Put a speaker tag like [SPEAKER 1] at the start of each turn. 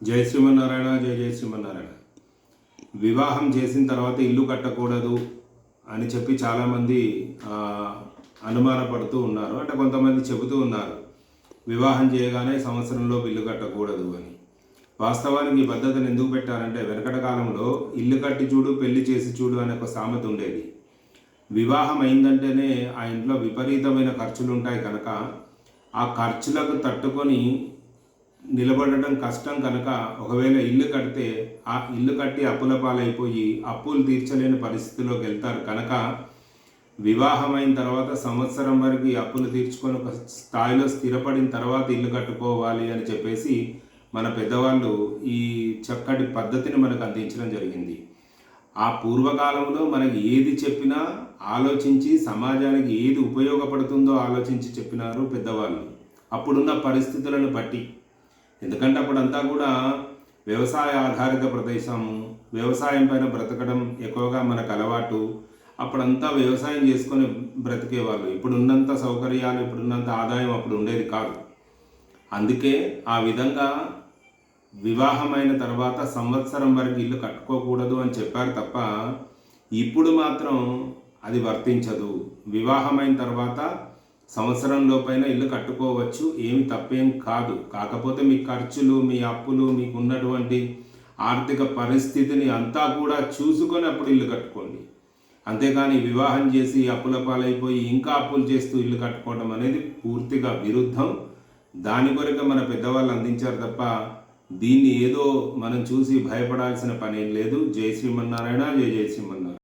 [SPEAKER 1] జై శ్రీమన్నారాయణ జై జై శ్రీమన్నారాయణ. వివాహం చేసిన తర్వాత ఇల్లు కట్టకూడదు అని చెప్పి చాలామంది అనుమానపడుతూ ఉన్నారు. అంటే కొంతమంది చెబుతూ ఉన్నారు వివాహం చేయగానే సంవత్సరంలో ఇల్లు కట్టకూడదు అని. వాస్తవానికి ఈ పద్ధతిని ఎందుకు పెట్టారంటే వెనకట కాలంలో ఇల్లు కట్టి చూడు పెళ్ళి చేసి చూడు అనే ఒక సామెత ఉండేది. వివాహం అయిందంటేనే ఆ ఇంట్లో విపరీతమైన ఖర్చులు ఉంటాయి కనుక ఆ ఖర్చులకు తట్టుకొని నిలబడటం కష్టం కనుక ఒకవేళ ఇల్లు కడితే ఆ ఇల్లు కట్టి అప్పుల పాలైపోయి అప్పులు తీర్చలేని పరిస్థితిలోకి వెళ్తారు. కనుక వివాహం అయిన తర్వాత సంవత్సరం వరకు అప్పులు తీర్చుకొని ఒక స్థాయిలో స్థిరపడిన తర్వాత ఇల్లు కట్టుకోవాలి అని చెప్పేసి మన పెద్దవాళ్ళు ఈ చక్కటి పద్ధతిని మనకు అందించడం జరిగింది. ఆ పూర్వకాలంలో మనకి ఏది చెప్పినా ఆలోచించి సమాజానికి ఏది ఉపయోగపడుతుందో ఆలోచించి చెప్పినారు పెద్దవాళ్ళు. అప్పుడున్న పరిస్థితులను బట్టి. ఎందుకంటే అప్పుడంతా కూడా వ్యవసాయ ఆధారిత ప్రదేశము వ్యవసాయం పైన బ్రతకడం ఎక్కువగా మనకు అలవాటు. అప్పుడంతా వ్యవసాయం చేసుకొని బ్రతికేవాళ్ళు. ఇప్పుడున్నంత సౌకర్యాలు ఇప్పుడున్నంత ఆదాయం అప్పుడు ఉండేది కాదు. అందుకే ఆ విధంగా వివాహమైన తర్వాత సంవత్సరం వరకు ఇల్లు కట్టుకోకూడదు అని చెప్పారు తప్ప ఇప్పుడు మాత్రం అది వర్తించదు. వివాహమైన తర్వాత సంవత్సరంలో పైన ఇల్లు కట్టుకోవచ్చు. ఏమి తప్పేం కాదు. కాకపోతే మీ ఖర్చులు మీ అప్పులు మీకు ఉన్నటువంటి ఆర్థిక పరిస్థితిని అంతా కూడా చూసుకొని అప్పుడు ఇల్లు కట్టుకోండి. అంతేకాని వివాహం చేసి అప్పుల పాలైపోయి ఇంకా అప్పులు చేస్తూ ఇల్లు కట్టుకోవడం అనేది పూర్తిగా విరుద్ధం. దాని కొరకు మన పెద్దవాళ్ళు అందించారు తప్ప దీన్ని ఏదో మనం చూసి భయపడాల్సిన పని ఏం లేదు. జై శ్రీమన్నారాయణ జై జయ శ్రీమన్నారాయణ.